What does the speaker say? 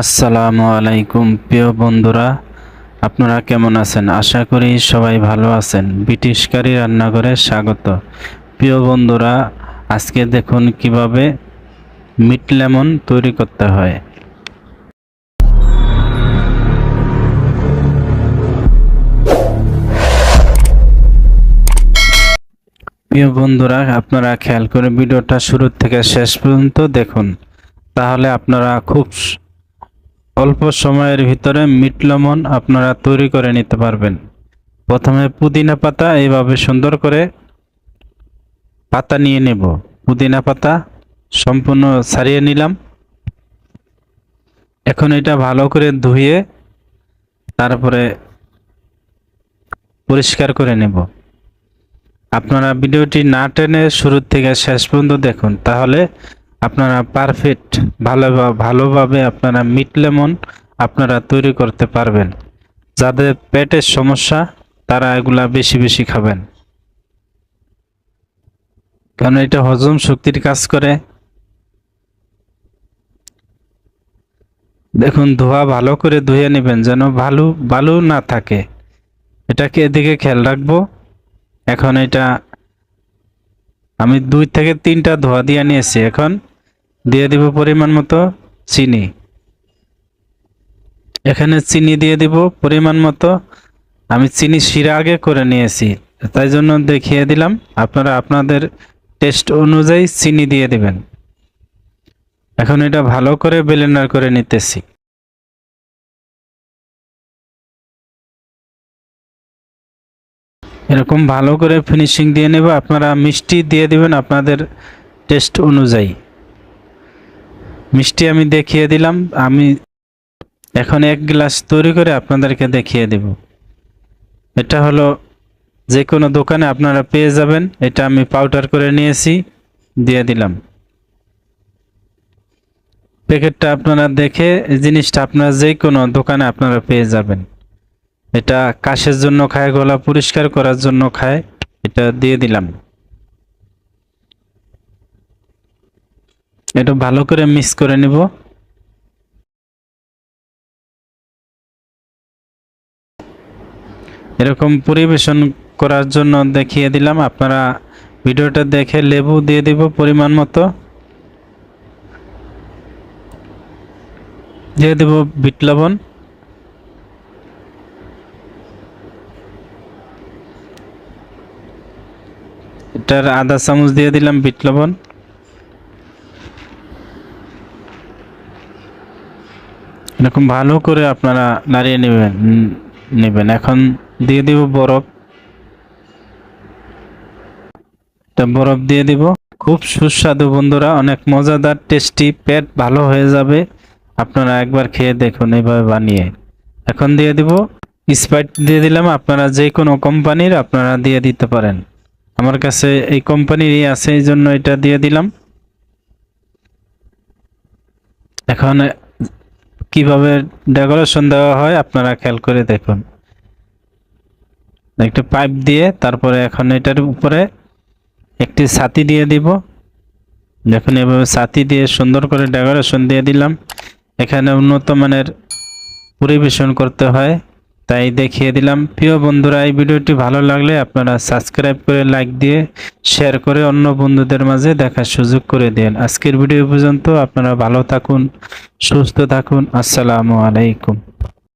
আসসালামু আলাইকুম, প্রিয় বন্ধুরা, আপনারা কেমন আছেন? আশা করি সবাই ভালো আছেন। ব্রিটিশকারী রান্নাঘরে স্বাগত। প্রিয় বন্ধুরা, আজকে দেখুন কীভাবে মিট লেমন তৈরি করতে হয়। প্রিয় বন্ধুরা, আপনারা খেয়াল করে ভিডিওটা শুরু থেকে শেষ পর্যন্ত দেখুন। তাহলে আপনারা খুব অল্প সময়ের ভিতরে মিট লেমন আপনারা তৈরি করে নিতে পারবেন। প্রথমে পুদিনা পাতা এইভাবে সুন্দর করে পাতা নিয়ে নেব। পুদিনা পাতা সম্পূর্ণ ছাড়িয়ে নিলাম। এখন এটা ভালো করে ধুয়ে তারপরে পরিষ্কার করে নেব। আপনারা ভিডিওটি না টেনে শুরু থেকে শেষ পর্যন্ত দেখুন, তাহলে আপনারা পারফেক্ট ভালো ভালোভাবে আপনারা মিট লেমন আপনারা তৈরি করতে পারবেন। যাদের পেটের সমস্যা, তারা এগুলা বেশি বেশি খাবেন। কারণ এটা হজম শক্তির কাজ করে। দেখুন, ধোয়া ভালো করে ধুয়ে নেবেন যেন ভালো বালু না থাকে। এটাকে এদিকে খেয়াল রাখব। এখন এটা আমি দুই থেকে তিনটা ধোয়া দিয়ে নিয়েছি। এখন দিয়ে দিব পরিমাণ মতো চিনি। এখানে চিনি দিয়ে দিব পরিমাণ মতো। আমি চিনি শিরা আগে করে নিয়েছি, তাই জন্য দেখিয়ে দিলাম। আপনারা আপনাদের টেস্ট অনুযায়ী চিনি দিয়ে দিবেন। এখন এটা ভালো করে ব্লেন্ডার করে নিতেছি। এরকম ভালো করে ফিনিশিং দিয়ে নেব। আপনারা মিষ্টি দিয়ে দিবেন আপনাদের টেস্ট অনুযায়ী। মিষ্টি আমি দেখিয়ে দিলাম, আমি এখন এক গ্লাস তৈরি করে আপনাদেরকে দেখিয়ে দেব। এটা হলো যে কোনো দোকানে আপনারা পেয়ে যাবেন, এটা আমি পাউডার করে নিয়েছি, দিয়ে দিলাম। প্যাকেটটা আপনারা দেখে জিনিসটা আপনারা যে কোনো দোকানে আপনারা পেয়ে যাবেন। এটা কাশের জন্য খায়, গলা পরিষ্কার করার জন্য খায়, এটা দিয়ে দিলাম। এটা ভালো করে মিক্স করে নিব। এরকম পরিবেশন করার জন্য দেখিয়ে দিলাম। আপনারা ভিডিওটা দেখে লেবু দিয়ে দিব পরিমাণ মতো। দিয়ে দেব বিট লবণ। এটার আধা চামচ দিয়ে দিলাম বিট লবণ। এরকম ভালো করে আপনারা নাড়িয়ে নেবেন নেবেন। এখন দিয়ে দিব বরফ। বরফ দিয়ে দিব। খুব সুস্বাদু বন্ধুরা, অনেক মজাদার, টেস্টি, পেট ভালো হয়ে যাবে। আপনারা একবার খেয়ে দেখুন এইভাবে বানিয়ে। এখন দিয়ে দিব স্প্রাইট দিয়ে দিলাম। আপনারা যে কোনো কোম্পানির আপনারা দিয়ে দিতে পারেন। আমার কাছে এই কোম্পানিরই আছে, এই জন্য এটা দিয়ে দিলাম। এখন কীভাবে ডেকোরেশন দেওয়া হয় আপনারা খেয়াল করে দেখুন। একটা পাইপ দিয়ে তারপরে এখন এটার উপরে একটি ছাতি দিয়ে দিব। দেখুন, এভাবে ছাতি দিয়ে সুন্দর করে ডেকোরেশন দিয়ে দিলাম। এখানে উন্নত মানের পরিবেশন করতে হয়। তাই দেখিয়ে দিলাম। প্রিয় বন্ধুরা, এই ভিডিওটি ভালো লাগলে আপনারা সাবস্ক্রাইব করে লাইক দিয়ে শেয়ার করে অন্য বন্ধুদের মাঝে দেখার সুযোগ করে দেন। আজকের ভিডিও পর্যন্ত আপনারা ভালো থাকুন, সুস্থ থাকুন। আসসালামু আলাইকুম।